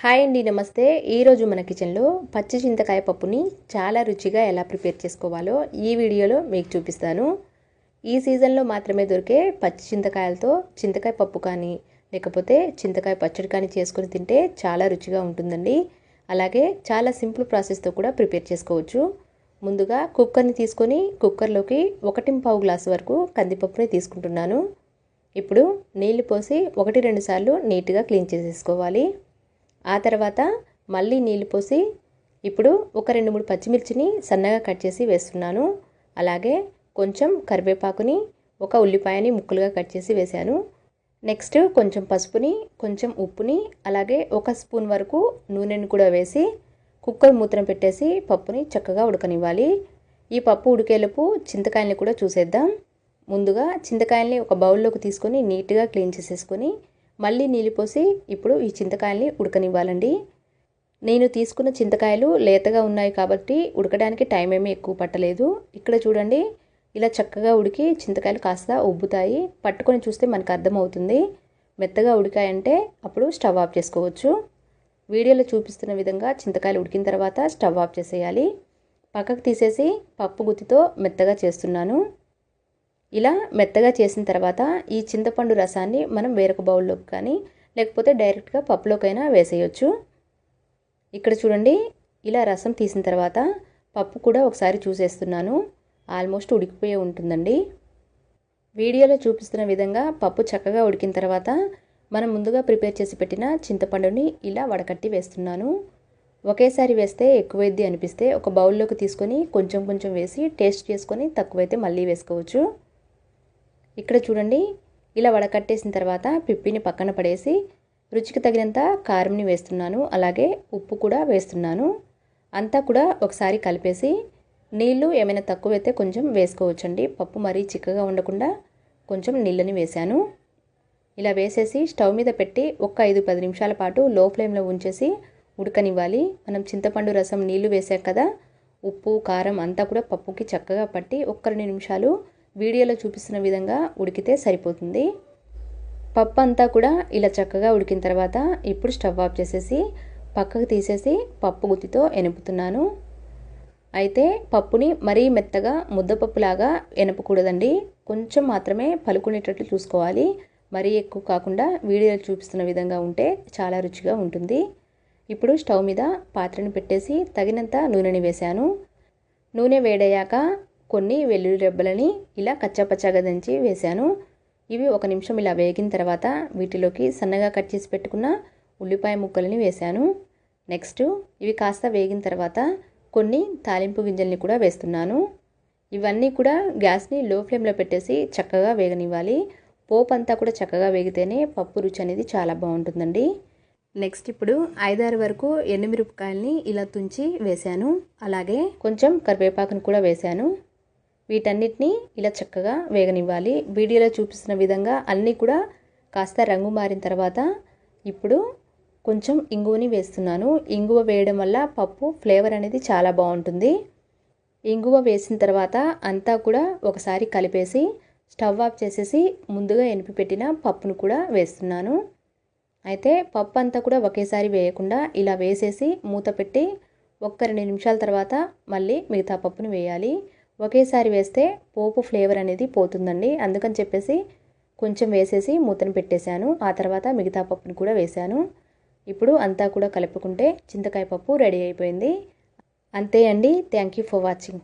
Hi అండి నమస్తే. ఈరోజు మన కిచెన్లో పచ్చి చింతకాయ పప్పుని చాలా రుచిగా ఎలా ప్రిపేర్ చేసుకోవాలో ఈ వీడియోలో మీకు చూపిస్తాను. ఈ సీజన్లో మాత్రమే దొరికే పచ్చి చింతకాయలతో చింతకాయ పప్పు కానీ లేకపోతే చింతకాయ పచ్చడి కానీ చేసుకుని తింటే చాలా రుచిగా ఉంటుందండి. అలాగే చాలా సింపుల్ ప్రాసెస్తో కూడా ప్రిపేర్ చేసుకోవచ్చు. ముందుగా కుక్కర్ని తీసుకొని కుక్కర్లోకి ఒకటి పావు గ్లాసు వరకు కందిపప్పుని తీసుకుంటున్నాను. ఇప్పుడు నీళ్ళు పోసి ఒకటి రెండు సార్లు నీట్గా క్లీన్ చేసేసుకోవాలి. ఆ తర్వాత మళ్ళీ నీళ్ళు పోసి ఇప్పుడు ఒక రెండు మూడు పచ్చిమిర్చిని సన్నగా కట్ చేసి వేస్తున్నాను. అలాగే కొంచెం కరివేపాకుని ఒక ఉల్లిపాయని ముక్కలుగా కట్ చేసి వేశాను. నెక్స్ట్ కొంచెం పసుపుని కొంచెం ఉప్పుని అలాగే ఒక స్పూన్ వరకు నూనెని కూడా వేసి కుక్కర్ మూత్రం పెట్టేసి పప్పుని చక్కగా ఉడకనివ్వాలి. ఈ పప్పు ఉడికేలోపు చింతకాయల్ని కూడా చూసేద్దాం. ముందుగా చింతకాయల్ని ఒక బౌల్లోకి తీసుకొని నీట్గా క్లీన్ చేసేసుకొని మళ్ళీ నీళ్ళు పోసి ఇప్పుడు ఈ చింతకాయల్ని ఉడకనివ్వాలండి. నేను తీసుకున్న చింతకాయలు లేతగా ఉన్నాయి కాబట్టి ఉడకడానికి టైం ఏమీ ఎక్కువ పట్టలేదు. ఇక్కడ చూడండి ఇలా చక్కగా ఉడికి చింతకాయలు కాస్త ఉబ్బుతాయి. పట్టుకొని చూస్తే మనకు అర్థమవుతుంది. మెత్తగా ఉడికాయంటే అప్పుడు స్టవ్ ఆఫ్ చేసుకోవచ్చు. వీడియోలో చూపిస్తున్న విధంగా చింతకాయలు ఉడికిన తర్వాత స్టవ్ ఆఫ్ చేసేయాలి. పక్కకు తీసేసి పప్పు గుత్తితో మెత్తగా చేస్తున్నాను. ఇలా మెత్తగా చేసిన తర్వాత ఈ చింతపండు రసాన్ని మనం వేరొక బౌల్లోకి కానీ లేకపోతే డైరెక్ట్గా పప్పులోకైనా వేసేయచ్చు. ఇక్కడ చూడండి ఇలా రసం తీసిన తర్వాత పప్పు కూడా ఒకసారి చూసేస్తున్నాను. ఆల్మోస్ట్ ఉడికిపోయే ఉంటుందండి. వీడియోలో చూపిస్తున్న విధంగా పప్పు చక్కగా ఉడికిన తర్వాత మనం ముందుగా ప్రిపేర్ చేసి పెట్టిన చింతపండుని ఇలా వడకట్టి వేస్తున్నాను. ఒకేసారి వేస్తే ఎక్కువైద్ది అనిపిస్తే ఒక బౌల్లోకి తీసుకొని కొంచెం కొంచెం వేసి టేస్ట్ చేసుకొని తక్కువైతే మళ్ళీ వేసుకోవచ్చు. ఇక్కడ చూడండి. ఇలా వడకట్టేసిన తర్వాత పిప్పిని పక్కన పడేసి రుచికి తగినంత కారంని వేస్తున్నాను. అలాగే ఉప్పు కూడా వేస్తున్నాను. అంతా కూడా ఒకసారి కలిపేసి నీళ్ళు ఏమైనా తక్కువైతే కొంచెం వేసుకోవచ్చండి. పప్పు మరీ చిక్కగా ఉండకుండా కొంచెం నీళ్ళని వేశాను. ఇలా వేసేసి స్టవ్ మీద పెట్టి ఒక ఐదు పది నిమిషాల పాటు లో ఫ్లేమ్లో ఉంచేసి ఉడకనివ్వాలి. మనం చింతపండు రసం నీళ్ళు వేసాం కదా ఉప్పు కారం అంతా కూడా పప్పుకి చక్కగా పట్టి ఒక్క రెండు నిమిషాలు వీడియోలో చూపిస్తున్న విధంగా ఉడికితే సరిపోతుంది. పప్పు అంతా కూడా ఇలా చక్కగా ఉడికిన తర్వాత ఇప్పుడు స్టవ్ ఆఫ్ చేసేసి పక్కకు తీసేసి పప్పు గుత్తితో ఎనుపుతున్నాను. అయితే పప్పుని మరీ మెత్తగా ముద్దపప్పులాగా ఎనపకూడదండి. కొంచెం మాత్రమే పలుకునేటట్లు చూసుకోవాలి. మరీ ఎక్కువ కాకుండా వీడియోలో చూపిస్తున్న విధంగా ఉంటే చాలా రుచిగా ఉంటుంది. ఇప్పుడు స్టవ్ మీద పాత్రని పెట్టేసి తగినంత నూనెని వేశాను. నూనె వేడయ్యాక కొన్ని వెల్లుల్లి రెబ్బలని ఇలా కచ్చాపచ్చాగా దంచి వేశాను. ఇవి ఒక నిమిషం ఇలా వేగిన తర్వాత వీటిలోకి సన్నగా కట్ చేసి పెట్టుకున్న ఉల్లిపాయ ముక్కలని వేశాను. నెక్స్ట్ ఇవి కాస్త వేగిన తర్వాత కొన్ని తాలింపు గింజల్ని కూడా వేస్తున్నాను. ఇవన్నీ కూడా గ్యాస్ని లో ఫ్లేమ్లో పెట్టేసి చక్కగా వేగనివ్వాలి. పోపు అంతా కూడా చక్కగా వేగితేనే పప్పు రుచి అనేది చాలా బాగుంటుందండి. నెక్స్ట్ ఇప్పుడు ఐదారు వరకు ఎండుమిరపకాయల్ని ఇలా తుంచి వేశాను. అలాగే కొంచెం కరివేపాకును కూడా వేశాను. వీటన్నిటిని ఇలా చక్కగా వేగనివ్వాలి. వీడియోలో చూపిస్తున్న విధంగా అన్నీ కూడా కాస్త రంగు మారిన తర్వాత ఇప్పుడు కొంచెం ఇంగువని వేస్తున్నాను. ఇంగువ వేయడం వల్ల పప్పు ఫ్లేవర్ అనేది చాలా బాగుంటుంది. ఇంగువ వేసిన తర్వాత అంతా కూడా ఒకసారి కలిపేసి స్టవ్ ఆఫ్ చేసేసి ముందుగా ఎనిపి పెట్టిన పప్పును కూడా వేస్తున్నాను. అయితే పప్పు అంతా కూడా ఒకేసారి వేయకుండా ఇలా వేసేసి మూత పెట్టి ఒక్క రెండు నిమిషాల తర్వాత మళ్ళీ మిగతా పప్పును వేయాలి. ఒకేసారి వేస్తే పోపు ఫ్లేవర్ అనేది పోతుందండి. అందుకని చెప్పేసి కొంచెం వేసేసి మూతను పెట్టేశాను. ఆ తర్వాత మిగతా పప్పును కూడా వేశాను. ఇప్పుడు అంతా కూడా కలుపుకుంటే చింతకాయ పప్పు రెడీ అయిపోయింది. అంతే అండి. Thank you for watching.